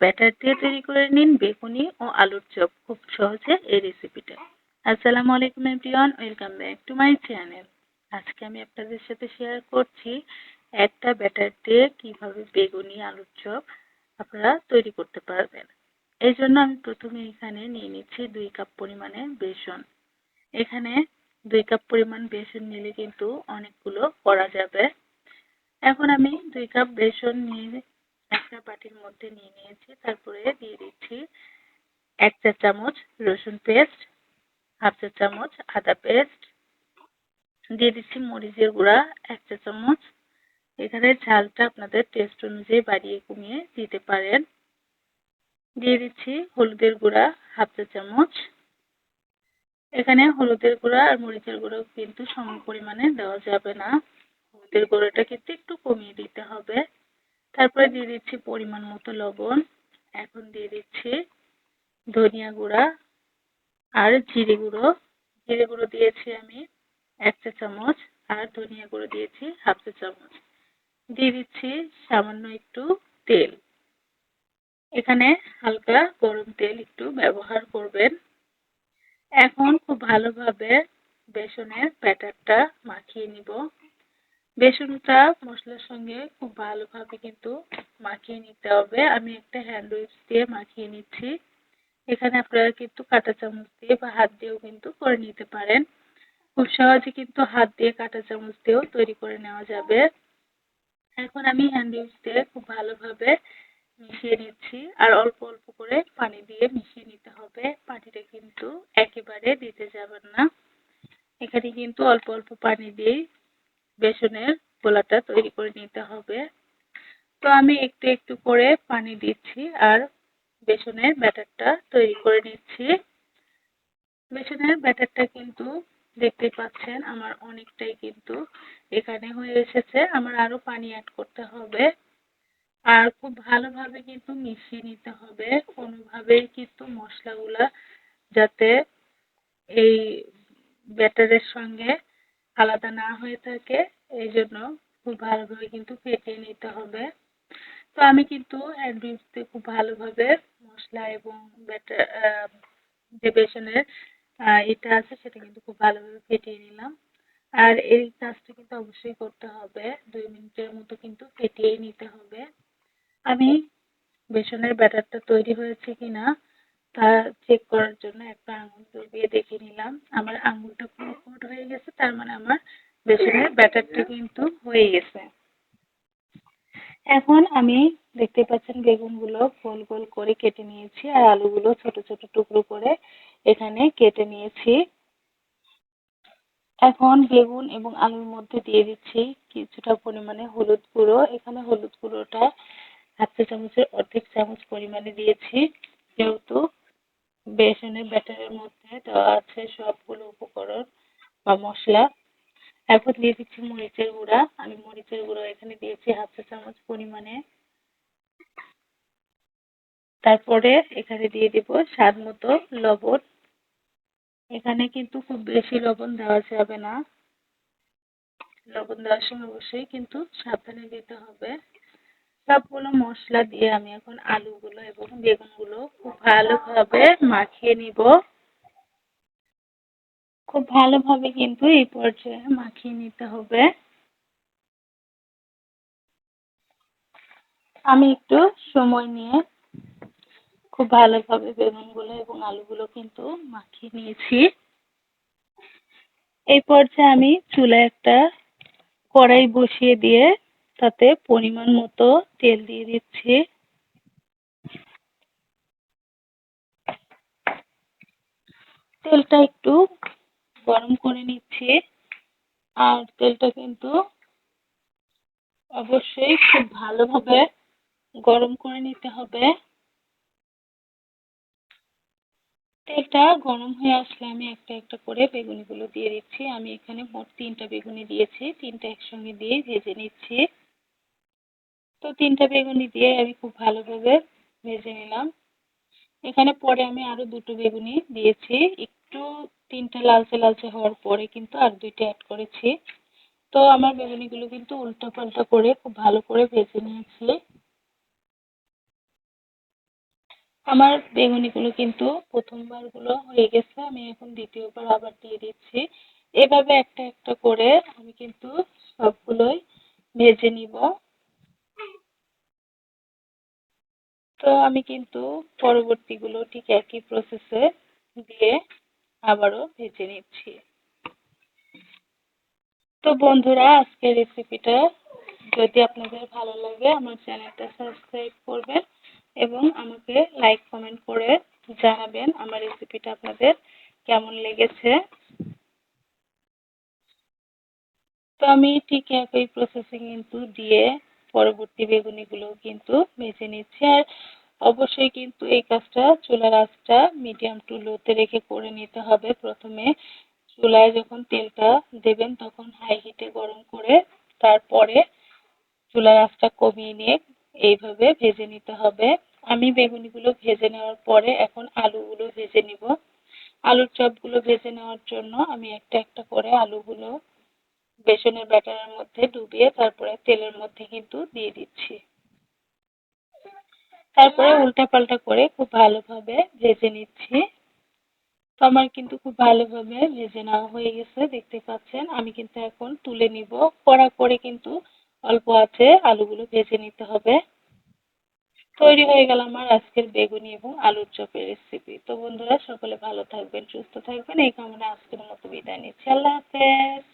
Batter দিয়ে তৈরি করে নিন বেগুনি ও আলুর চপ। খুব সহজে এই রেসিপিটা আসসালামু আলাইকুম everyone welcome back to my channel আজকে আমি আপনাদের সাথে শেয়ার করছি একটা ব্যাটার দিয়ে কীভাবে বেগুনি, আলুর চপ আপনারা তৈরি করতে পারবেন। এই জন্য আমি প্রথমে এখানে নিয়ে নিচ্ছি দুই কাপ পরিমাণে বেসন। এখানে দুই কাপ পরিমাণ বেসন নিলে কিন্তু অনেকগুলো করা যাবে। এখন আমি দুই কাপ বেসন নিয়ে একটা বাটির মধ্যে নিয়ে নিয়েছি। তারপরে দিয়ে দিচ্ছি এক চা চামচ রসুন পেস্ট, হাফ চা চামচ আদা পেস্ট। দিয়ে দিচ্ছি মরিচের গুঁড়া, এক চা চামচ। এখানে ঝালটা আপনাদের টেস্ট অনুযায়ী বাড়িয়ে কমিয়ে দিতে পারেন। দিয়ে দিচ্ছি হলুদের গুঁড়া, হাফ চা চামচ। এখানে হলুদের গুঁড়া আর মরিচের গুঁড়ো কিন্তু সম পরিমাণে দেওয়া যাবে না। হলুদের গুঁড়োটা কিন্তু একটু কমিয়ে দিতে হবে। তারপরে দিয়ে দিচ্ছি পরিমাণ মতো লবণ। এখন দিয়ে দিচ্ছি ধনিয়া গুঁড়া আর জিরে গুঁড়ো। জিরে গুঁড়ো দিয়েছি আমি এক চা চামচ আর ধনিয়া গুঁড়ো দিয়েছি হাফ চা চামচ। দিয়ে দিচ্ছি সামান্য একটু তেল। এখানে হালকা গরম তেল একটু ব্যবহার করবেন। এখন খুব ভালোভাবে বেসনের ব্যাটারটা মাখিয়ে নিব। বেসনটা মশলার সঙ্গে খুব ভালোভাবে কিন্তু মাখিয়ে নিতে হবে। আমি একটা হ্যান্ড উইপস দিয়ে মাখিয়ে নিচ্ছি। এখানে আপনারা কিন্তু কাঁটা চামচ দিয়ে বা হাত দিয়েও কিন্তু করে নিতে পারেন। খুব সহজে কিন্তু হাত দিয়ে কাঁটা চামচ দিয়েও তৈরি করে নেওয়া যাবে। এখন আমি হ্যান্ড উইপস দিয়ে খুব ভালোভাবে মিশিয়ে নিচ্ছি। আর অল্প অল্প করে পানি দিয়ে মিশিয়ে নিতে হবে। পানিটা কিন্তু একেবারে দিতে যাবেন না। এখানে কিন্তু অল্প অল্প পানি দিয়েই বেসনের গোলাটা তৈরি করে নিতে হবে। তো আমি একটু একটু করে পানি দিচ্ছি আর বেসনের ব্যাটারটা তৈরি করে নিচ্ছি। বেসনের ব্যাটারটা কিন্তু দেখতে পাচ্ছেন আমার অনেকটাই কিন্তু এখানে হয়ে এসেছে। আমার আরও পানি অ্যাড করতে হবে। আর খুব ভালোভাবে কিন্তু মিশিয়ে নিতে হবে। কোনোভাবেই কিন্তু মশলাগুলা যাতে এই ব্যাটারের সঙ্গে আলাদা না হয়ে থাকে এই জন্য খুব ভালোভাবে কিন্তু ফেটিয়ে নিতে হবে। তো আমি কিন্তু হ্যান্ড খুব ভালোভাবে মশলা এবং ব্যাটার যে বেসনের এটা আছে সেটা কিন্তু খুব ভালোভাবে ফেটিয়ে নিলাম। আর এই কাজটা কিন্তু অবশ্যই করতে হবে। দুই মিনিটের মতো কিন্তু ফেটিয়েই নিতে হবে। আমি বেসনের ব্যাটারটা তৈরি হয়েছে কিনা তা চেক করার জন্য একটা আঙুল দিয়ে দেখে নিলাম। আমার আঙুলটা পুরো কোট হয়ে গেছে, তার মানে আমার বেসনের ব্যাটারটা কিন্তু হয়ে গেছে। এখন আমি দেখতে পাচ্ছেন বেগুনগুলো গোল গোল করে কেটে নিয়েছি আর আলুগুলো ছোট ছোট টুকরো করে এখানে কেটে নিয়েছি। এখন বেগুন এবং আলুর মধ্যে দিয়ে দিচ্ছি কিছুটা পরিমাণে হলুদ গুঁড়ো। এখানে হলুদ গুঁড়োটা হাফ চা চামচের অর্ধেক চামচ পরিমাণে দিয়েছি, যেহেতু বেসনের ব্যাটারের মধ্যে দেওয়া আছে সবগুলো উপকরণ বা মশলা। এখন দিয়ে দিচ্ছি মরিচের গুঁড়া। আমি মরিচের গুঁড়ো এখানে দিয়েছি হাফ চা চামচ পরিমাণে। তারপরে এখানে দিয়ে দিব স্বাদ মতো লবণ। এখানে কিন্তু খুব বেশি লবণ দেওয়া যাবে না। লবণ দেওয়ার সময় অবশ্যই কিন্তু সাবধানে দিতে হবে। সবগুলো মশলা দিয়ে আমি এখন আলুগুলো এবং বেগুনগুলো খুব ভালোভাবে মাখিয়ে নিব। খুব ভালোভাবে কিন্তু এই পর্যায়ে মাখিয়ে নিতে হবে। আমি একটু সময় নিয়ে খুব ভালোভাবে বেগুনগুলো এবং আলুগুলো কিন্তু মাখিয়ে নিয়েছি। এই পর্যায়ে আমি চুলায় একটা কড়াই বসিয়ে দিয়ে তাতে পরিমাণ মতো তেল দিয়ে দিচ্ছি। তেলটা একটু গরম করে নিচ্ছি। আর তেলটা কিন্তু অবশ্যই খুব ভালোভাবে গরম করে নিতে হবে। তেলটা গরম হয়ে আসলে আমি একটা একটা করে বেগুনিগুলো দিয়ে দিচ্ছি। আমি এখানে মোট তিনটা বেগুনি দিয়েছি। তিনটা একসঙ্গে দিয়ে ভেজে নিচ্ছি। তো তিনটা বেগুনি দিয়ে আমি খুব ভালোভাবে ভেজে নিলাম। এখানে পরে আমি আরও দুটো বেগুনি দিয়েছি। একটু তিনটা লালচে লালচে হওয়ার পরে কিন্তু আর দুইটা অ্যাড করেছি। তো আমার বেগুনিগুলো কিন্তু উল্টো পাল্টা করে খুব ভালো করে ভেজে নিয়েছি। আমার বেগুনিগুলো কিন্তু প্রথমবারগুলো হয়ে গেছে, আমি এখন দ্বিতীয়বার আবার দিয়ে দিচ্ছি। এভাবে একটা একটা করে আমি কিন্তু সবগুলোই ভেজে নিব। তো আমি কিন্তু পরবর্তীগুলো ঠিক একই প্রসেসে দিয়ে আবারও ভেজে নিচ্ছি। তো বন্ধুরা, আজকের রেসিপিটা যদি আপনাদের ভালো লাগে, আমার চ্যানেলটা সাবস্ক্রাইব করবেন এবং আমাকে লাইক কমেন্ট করে জানাবেন আমার রেসিপিটা আপনাদের কেমন লেগেছে। তো আমি ঠিক একই প্রসেসে কিন্তু দিয়ে পরবর্তী বেগুনিগুলো কিন্তু ভেজে নিচ্ছি। আর অবশ্যই কিন্তু এই কাজটা চুলার আঁচটা মিডিয়াম টু লোতে রেখে করে নিতে হবে। প্রথমে চুলায় যখন তেলটা দেবেন তখন হাই হিটে গরম করে তারপরে চুলার আঁচটা কমিয়ে নিয়ে এইভাবে ভেজে নিতে হবে। আমি বেগুনিগুলো ভেজে নেওয়ার পরে এখন আলুগুলো ভেজে নিব। আলুর চপগুলো ভেজে নেওয়ার জন্য আমি একটা একটা করে আলুগুলো বেসনের ব্যাটারের মধ্যে ডুবিয়ে তারপরে তেলের মধ্যে কিন্তু দিয়ে দিচ্ছি। তারপরে উল্টাপাল্টা করে খুব ভালোভাবে ভেজে নিচ্ছি। তো আমার কিন্তু খুব ভালোভাবে ভেজে নেওয়া হয়ে গেছে, দেখতে পাচ্ছেন। আমি কিন্তু এখন তুলে নিব। কড়া করে কিন্তু অল্প আছে, আলুগুলো ভেজে নিতে হবে। তৈরি হয়ে গেল আমার আজকের বেগুনি এবং আলুর চপের রেসিপি তো বন্ধুরা, সকলে ভালো থাকবেন, সুস্থ থাকবেন। এই কামনা আজকের মতো বিদায় নিচ্ছি। আল্লাহ হাফেজ।